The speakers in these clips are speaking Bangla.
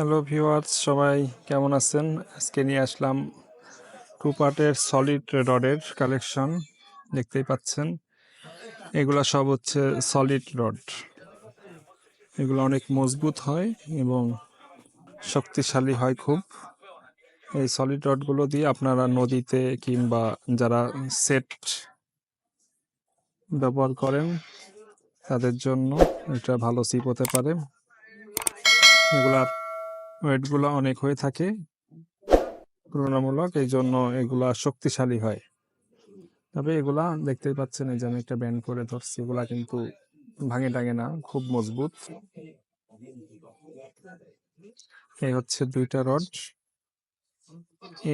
হ্যালো ভিউয়ার্স, সবাই কেমন আছেন? আজকে নিয়ে আসলাম টু পার্টের সলিড রডের কালেকশন, দেখতেই পাচ্ছেন। এগুলা সব হচ্ছে সলিড রড। এগুলো অনেক মজবুত হয় এবং শক্তিশালী হয় খুব। এই সলিড রডগুলো দিয়ে আপনারা নদীতে কিংবা যারা সেট ব্যবহার করেন, তাদের জন্য এটা ভালো সিপ হতে পারে। এগুলার ওয়েটগুলো অনেক হয়ে থাকে। তুলনামূলক এই জন্য এগুলা শক্তিশালী হয়। তবে এগুলা দেখতেই পাচ্ছেন এই যে আমি একটা ব্যান্ড করে ধরছি, এগুলা কিন্তু ভাঙে টাঙে না, খুব মজবুত। এই হচ্ছে দুইটা রড।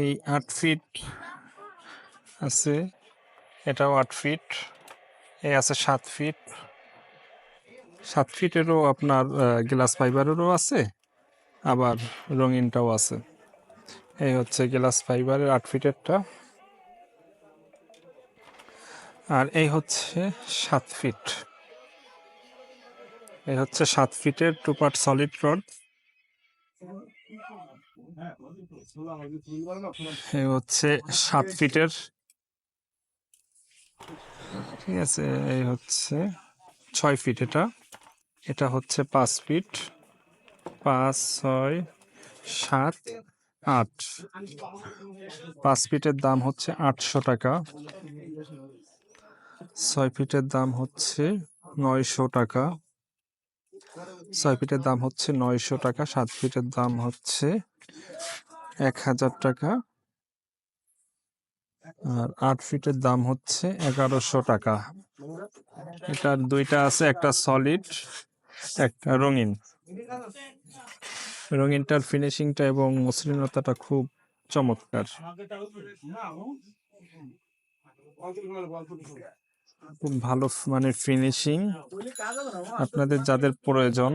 এই আট ফিট আছে, এটাও আট ফিট, এই আছে সাত ফিট। সাত ফিটেরও আপনার গ্লাস ফাইবারেরও আছে। আবার রঙিনটাও আছে। এই হচ্ছে গ্লাস ফাইবারের আট ফিটেরটা আর এই হচ্ছে সাত ফিট এই হচ্ছে সাত ফিটের টু পার্ট সলিড রড এই হচ্ছে সাত ফিটের ঠিক আছে, এই হচ্ছে ছয় ফিট এটা। এটা হচ্ছে পাঁচ ফিট পাঁচ, ছয়, সাত, আট। পাঁচ ফিটের দাম হচ্ছে আটশো টাকা। ছয় ফিটের দাম হচ্ছে নয়শো টাকা। ছয় ফিটের দাম হচ্ছে নয়শো টাকা, সাত ফিটের দাম হচ্ছে এক হাজার টাকা। আর আট ফিটের দাম হচ্ছে এগারোশো টাকা। এটার দুইটা আছে, একটা সলিড একটা রঙিন। রঙিনটার ফিনিশিংটা এবং মসৃণতাটা খুব চমৎকার। খুব ভালো মানে ফিনিশিং আপনাদের যাদের প্রয়োজন,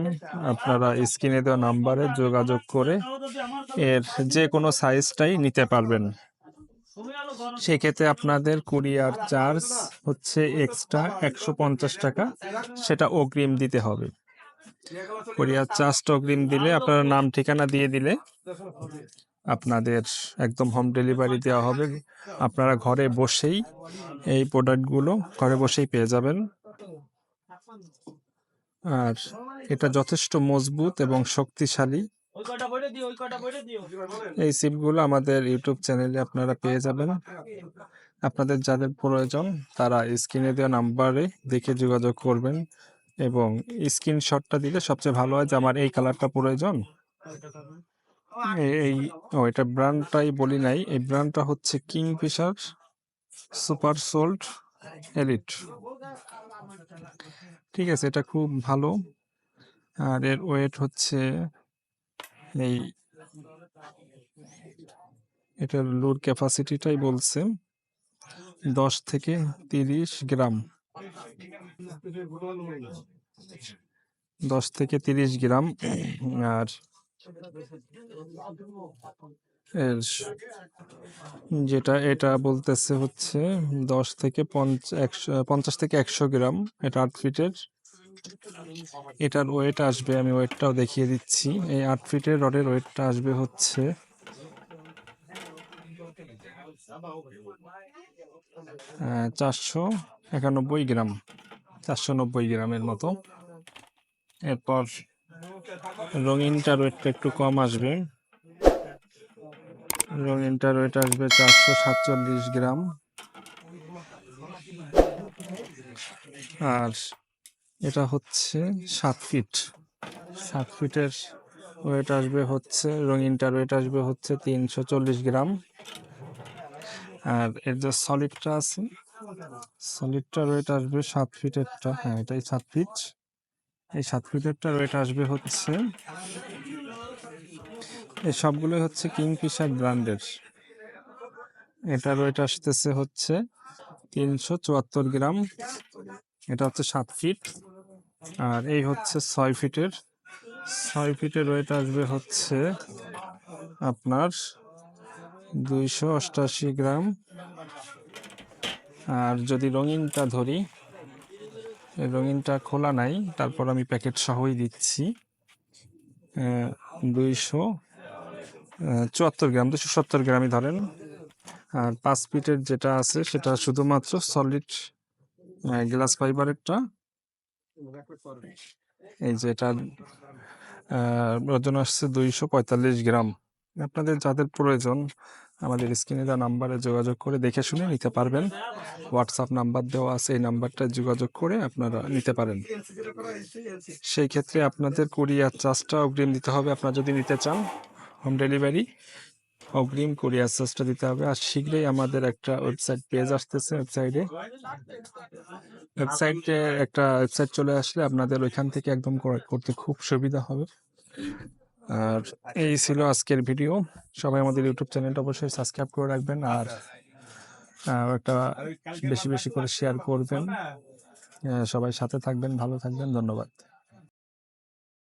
আপনারা স্ক্রিনে দেওয়া নাম্বারে যোগাযোগ করে এর যে কোনো সাইজটাই নিতে পারবেন। সেক্ষেত্রে আপনাদের কুরিয়ার চার্জ হচ্ছে এক্সট্রা একশো পঞ্চাশ টাকা, সেটা অগ্রিম দিতে হবে। কুরিয়ার চার্জটা অগ্রিম দিলে আপনারা নাম, ঠিকানা দিয়ে দিলে আপনাদের একদম হোম ডেলিভারি দেওয়া হবে। আপনারা ঘরে বসেই এই প্রোডাক্টগুলো ঘরে বসেই পেয়ে যাবেন। আর এটা যথেষ্ট মজবুত এবং শক্তিশালী। এই সিপগুলো আমাদের ইউটিউব চ্যানেলে আপনারা পেয়ে যাবেন। আপনাদের যাদের প্রয়োজন তারা স্ক্রিনে দেওয়া নাম্বারে দেখে যোগাযোগ করবেন। এবং স্ক্রিনশটটা দিলে সবচেয়ে ভালো হয় যে আমার এই কালারটা প্রয়োজন। এই, ও, এটা ব্র্যান্ডটাই বলি নাই, এই ব্র্যান্ডটা হচ্ছে কিংফিশার সুপার সোল্ট এলিট। ঠিক আছে, এটা খুব ভালো। আর এর ওয়েট হচ্ছে এই, এটার লুর ক্যাপাসিটিটাই বলছে দশ থেকে তিরিশ গ্রাম। দশ থেকে তিরিশ গ্রাম, আর এর যেটা এটা বলতেছে হচ্ছে দশ থেকে পঞ্চাশ থেকে একশো গ্রাম, এটা আট ফিটের। এটার ওয়েট আসবে, আমি ওয়েটটাও দেখিয়ে দিচ্ছি। এই আট ফিটের রডের ওয়েটটা আসবে হচ্ছে চারশো একানব্বই গ্রাম, চারশো নব্বই গ্রামের মতো। এরপর রঙিনটার ওয়েটটা একটু কম আসবে। রঙিনটার ওয়েট আসবে চারশো সাতচল্লিশ গ্রাম। আর এটা হচ্ছে সাত ফিট। সাত ফিটের ওয়েট আসবে হচ্ছে রঙিনটার ওয়েট আসবে হচ্ছে তিনশো চল্লিশ গ্রাম। আর এর যে সলিডটা আছে সলিডটার ওয়েট আসবে সাত ফিটেরটা হ্যাঁ এটাই সাত ফিট এই সাত ফিটেরটার ওয়েট আসবে হচ্ছে, এই সবগুলোই হচ্ছে কিংফিশার ব্র্যান্ডের। এটার ওয়েট আসতেছে হচ্ছে তিনশো চুয়াত্তর গ্রাম, এটা হচ্ছে সাত ফিট আর এই হচ্ছে ছয় ফিটের ছয় ফিটের ওয়েট আসবে হচ্ছে আপনার দুইশো অষ্টাশি গ্রাম। আর যদি রঙিনটা ধরি রঙিনটা খোলা নাই, তারপর আমি প্যাকেট সহই দিচ্ছি। দুইশো চুয়াত্তর গ্রাম দুশো সত্তর গ্রামই ধরেন। আর পাঁচ ফিটের যেটা আছে, সেটা শুধুমাত্র সলিড গ্লাস ফাইবারেরটা এই যেটা ওজন আসছে দুইশো পঁয়তাল্লিশ গ্রাম। আপনাদের যাদের প্রয়োজন, আমাদের স্ক্রিনে দেওয়া নাম্বারে যোগাযোগ করে দেখে শুনে নিতে পারবেন। হোয়াটসঅ্যাপ নাম্বার দেওয়া আছে, এই নাম্বারটা যোগাযোগ করে আপনারা নিতে পারেন। সেই ক্ষেত্রে আপনাদের কুরিয়ার চার্জটা অগ্রিম দিতে হবে। আপনারা যদি নিতে চান, হোম ডেলিভারি, অগ্রিম কুরিয়ার চার্জটা দিতে হবে। আর শীঘ্রই আমাদের একটা ওয়েবসাইট পেজ আসতেছে ওয়েবসাইটে। ওয়েবসাইটে একটা ওয়েবসাইট চলে আসলে আপনাদের ওইখান থেকে একদম করতে খুব সুবিধা হবে। আর এই ছিল আজকের ভিডিও। সবাই আমাদের ইউটিউব চ্যানেলটা অবশ্যই সাবস্ক্রাইব করে রাখবেন আর একটা বেশি বেশি করে শেয়ার করবেন। সবাই সাথে থাকবেন, ভালো থাকবেন, ধন্যবাদ।